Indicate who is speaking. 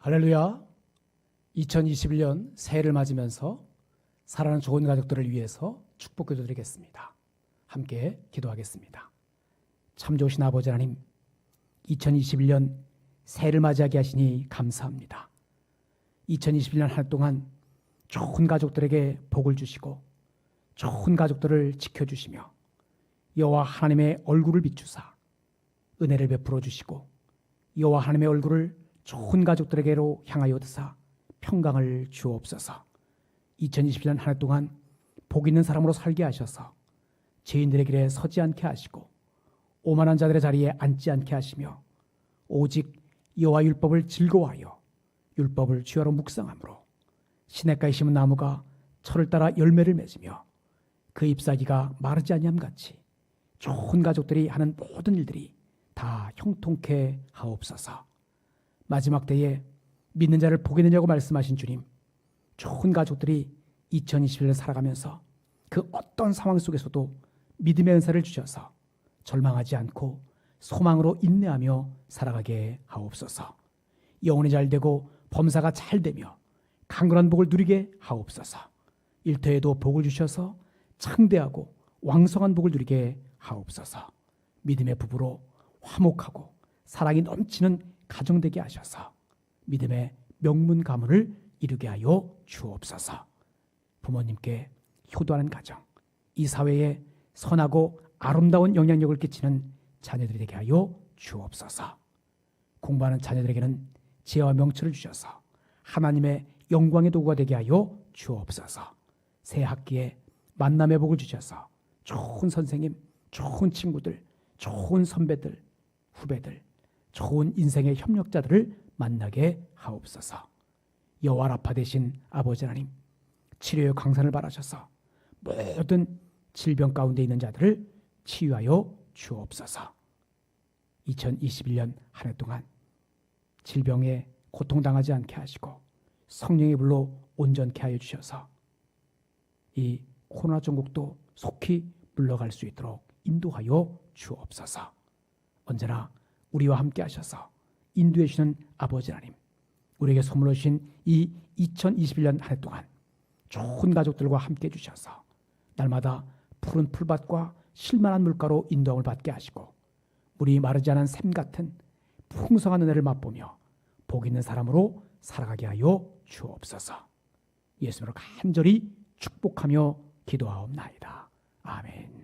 Speaker 1: 할렐루야. 2021년 새해를 맞으면서 사랑하는 좋은 가족들을 위해서 축복해 드리겠습니다. 함께 기도하겠습니다. 참 좋으신 아버지 하나님, 2021년 새해를 맞이하게 하시니 감사합니다. 2021년 한 해 동안 좋은 가족들에게 복을 주시고 좋은 가족들을 지켜주시며 여호와 하나님의 얼굴을 비추사 은혜를 베풀어 주시고 여호와 하나님의 얼굴을 좋은 가족들에게로 향하여 드사 평강을 주옵소서. 2021년 한 해 동안 복 있는 사람으로 살게 하셔서 죄인들의 길에 서지 않게 하시고 오만한 자들의 자리에 앉지 않게 하시며 오직 여호와 율법을 즐거워하여 율법을 주야로 묵상함으로 시냇가에 심은 나무가 철을 따라 열매를 맺으며 그 잎사귀가 마르지 아니함 같이 좋은 가족들이 하는 모든 일들이 다 형통케 하옵소서. 마지막 때에 믿는 자를 복이 되냐고 말씀하신 주님, 좋은 가족들이 2021년 살아가면서 그 어떤 상황 속에서도 믿음의 은사를 주셔서 절망하지 않고 소망으로 인내하며 살아가게 하옵소서. 영혼이 잘 되고 범사가 잘 되며 강건한 복을 누리게 하옵소서. 일터에도 복을 주셔서 창대하고 왕성한 복을 누리게 하옵소서. 믿음의 부부로 화목하고 사랑이 넘치는 가정 되게 하셔서 믿음의 명문 가문을 이루게 하여 주옵소서. 부모님께 효도하는 가정, 이 사회에 선하고 아름다운 영향력을 끼치는 자녀들이 되게 하여 주옵소서. 공부하는 자녀들에게는 지혜와 명철을 주셔서 하나님의 영광의 도구가 되게 하여 주옵소서. 새 학기에 만남의 복을 주셔서 좋은 선생님, 좋은 친구들, 좋은 선배들, 후배들, 좋은 인생의 협력자들을 만나게 하옵소서. 여호와 라파 되신 아버지 하나님, 치료의 강산을 바라셔서 모든 질병 가운데 있는 자들을 치유하여 주옵소서. 2021년 한 해 동안 질병에 고통당하지 않게 하시고 성령의 불로 온전케 하여 주셔서 이 코로나 전국도 속히 물러갈 수 있도록 인도하여 주옵소서. 언제나 우리와 함께 하셔서 인도해 주시는 아버지 하나님, 우리에게 선물로 주신 이 2021년 한 해 동안 좋은 가족들과 함께 해 주셔서 날마다 푸른 풀밭과 실만한 물가로 인도함을 받게 하시고 물이 마르지 않은 샘 같은 풍성한 은혜를 맛보며 복 있는 사람으로 살아가게 하여 주옵소서. 예수님으로 간절히 축복하며 기도하옵나이다. 아멘.